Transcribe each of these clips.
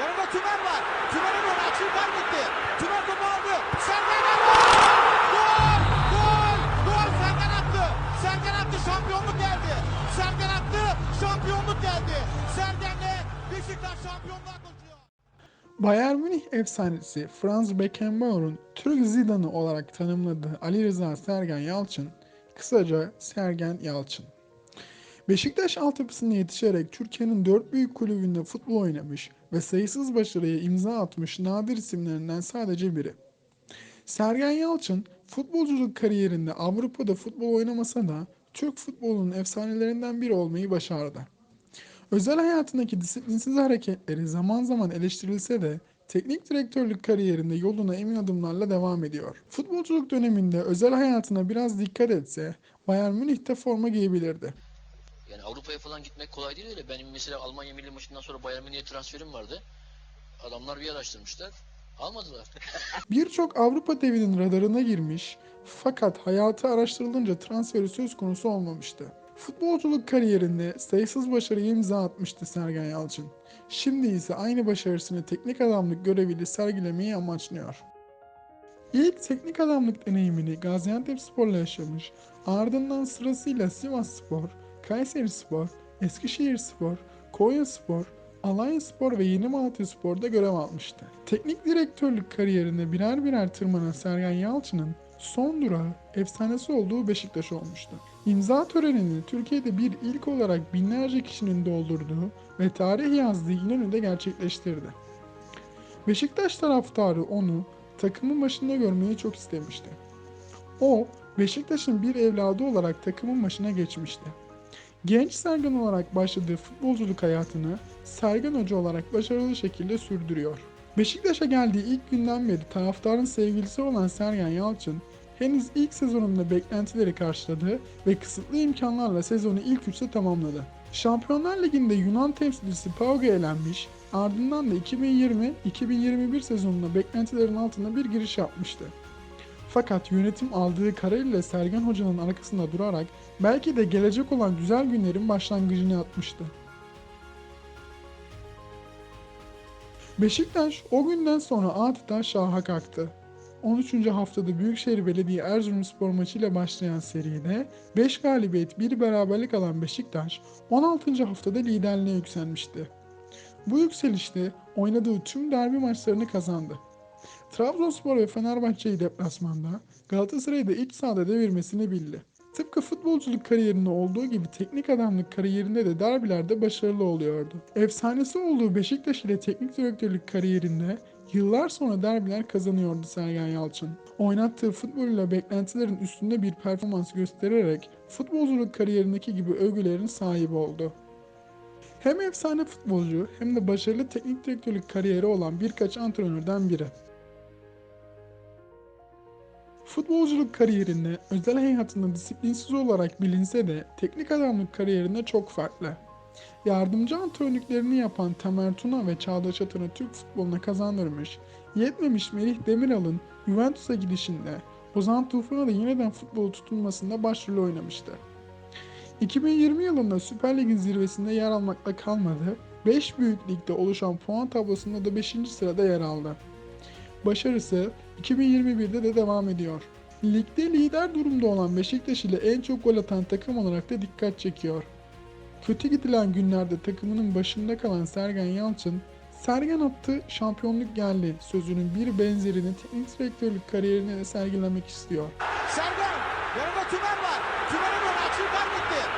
Yanında Tümer var. Tümer'e doğru açıyı kaybetti. Tümer topu aldı. Sergen attı. Gol! Gol! Gol! Sergen attı. Sergen attı. Şampiyonluk geldi. Sergen attı. Şampiyonluk geldi. Sergen'le Beşiktaş şampiyonluğa. Bayern Münih efsanesi Franz Beckenbauer'un Türk Zidane'ı olarak tanımladığı Ali Rıza Sergen Yalçın, kısaca Sergen Yalçın. Beşiktaş altyapısına yetişerek Türkiye'nin dört büyük kulübünde futbol oynamış ve sayısız başarıya imza atmış nadir isimlerinden sadece biri. Sergen Yalçın, futbolculuk kariyerinde Avrupa'da futbol oynamasa da Türk futbolunun efsanelerinden biri olmayı başardı. Özel hayatındaki disiplinsiz hareketleri zaman zaman eleştirilse de teknik direktörlük kariyerinde yoluna emin adımlarla devam ediyor. Futbolculuk döneminde özel hayatına biraz dikkat etse Bayern Münih'te forma giyebilirdi. Yani Avrupa'ya falan gitmek kolay değil öyle. Benim mesela Almanya milli maçından sonra Bayern Münih'e transferim vardı. Adamlar bir araştırmışlar. Almadılar. Birçok Avrupa devinin radarına girmiş fakat hayatı araştırılınca transferi söz konusu olmamıştı. Futbolculuk kariyerinde sayısız başarıya imza atmıştı Sergen Yalçın. Şimdi ise aynı başarısını teknik adamlık göreviyle sergilemeyi amaçlıyor. İlk teknik adamlık deneyimini Gaziantepspor'la yaşamış, ardından sırasıyla Sivasspor, Kayserispor, Eskişehirspor, Konyaspor, Alanyaspor ve Yeni Malatyaspor'da görev almıştı. Teknik direktörlük kariyerine birer birer tırmanan Sergen Yalçın'ın son durağı efsanesi olduğu Beşiktaş olmuştu. İmza törenini Türkiye'de bir ilk olarak binlerce kişinin doldurduğu ve tarih yazdığı İnönü'de gerçekleştirdi. Beşiktaş taraftarı onu takımın başında görmeyi çok istemişti. O, Beşiktaş'ın bir evladı olarak takımın başına geçmişti. Genç Sergen olarak başladığı futbolculuk hayatını Sergen Hoca olarak başarılı şekilde sürdürüyor. Beşiktaş'a geldiği ilk günden beri taraftarın sevgilisi olan Sergen Yalçın, henüz ilk sezonunda beklentileri karşıladı ve kısıtlı imkanlarla sezonu ilk üçte tamamladı. Şampiyonlar Ligi'nde Yunan temsilcisi Pauga elenmiş, ardından da 2020-2021 sezonunda beklentilerin altında bir giriş yapmıştı. Fakat yönetim aldığı karar ile Sergen Hoca'nın arkasında durarak belki de gelecek olan güzel günlerin başlangıcını atmıştı. Beşiktaş o günden sonra adeta şaha kalktı. 13. haftada Büyükşehir Belediye Erzurumspor maçıyla başlayan seride 5 galibiyet 1 beraberlik alan Beşiktaş 16. haftada liderliğe yükselmişti. Bu yükselişte oynadığı tüm derbi maçlarını kazandı. Trabzonspor ve Fenerbahçe'yi deplasmanda, Galatasaray'ı da iç sahada devirmesini bildi. Tıpkı futbolculuk kariyerinde olduğu gibi teknik adamlık kariyerinde de derbilerde başarılı oluyordu. Efsanesi olduğu Beşiktaş ile teknik direktörlük kariyerinde yıllar sonra derbiler kazanıyordu Sergen Yalçın. Oynattığı futboluyla beklentilerin üstünde bir performans göstererek futbolculuk kariyerindeki gibi övgülerin sahibi oldu. Hem efsane futbolcu hem de başarılı teknik direktörlük kariyeri olan birkaç antrenörden biri. Futbolculuk kariyerinde özel hayatında disiplinsiz olarak bilinse de teknik adamlık kariyerinde çok farklı. Yardımcı antrenörlüklerini yapan Tamer Tuna ve Çağdaş Atan'ı Türk futboluna kazandırmış, yetmemiş Melih Demiral'ın Juventus'a gidişinde Ozan Tufan'a da yeniden futbol tutunmasında başrol oynamıştı. 2020 yılında Süper Lig'in zirvesinde yer almakla kalmadı, 5 büyük ligde oluşan puan tablosunda da 5. sırada yer aldı. Başarısı 2021'de de devam ediyor. Ligde lider durumda olan Beşiktaş ile en çok gol atan takım olarak da dikkat çekiyor. Kötü gidilen günlerde takımının başında kalan Sergen Yalçın, Sergen attı şampiyonluk geldi sözünün bir benzerini teknik direktörlük kariyerine de sergilemek istiyor. Sergen. Yanında Tümer var. Tümer'e doğru açıyı kaybetti.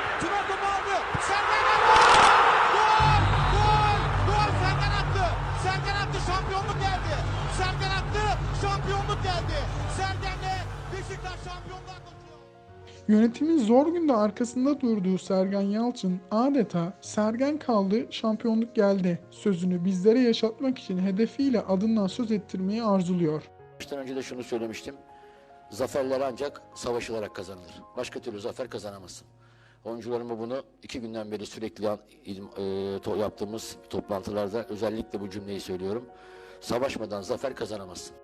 Şampiyonluk geldi. Sergen attı. Şampiyonluk geldi. Sergen'le Beşiktaş şampiyonluğa koşuyor. Yönetimin zor günde arkasında durduğu Sergen Yalçın adeta Sergen kaldı şampiyonluk geldi sözünü bizlere yaşatmak için hedefiyle adından söz ettirmeyi arzuluyor. Baştan önce de şunu söylemiştim. Zaferler ancak savaşılarak kazanılır. Başka türlü zafer kazanamazsın. Oyuncularıma bunu iki günden beri sürekli e, yaptığımız toplantılarda özellikle bu cümleyi söylüyorum. Savaşmadan zafer kazanamazsın.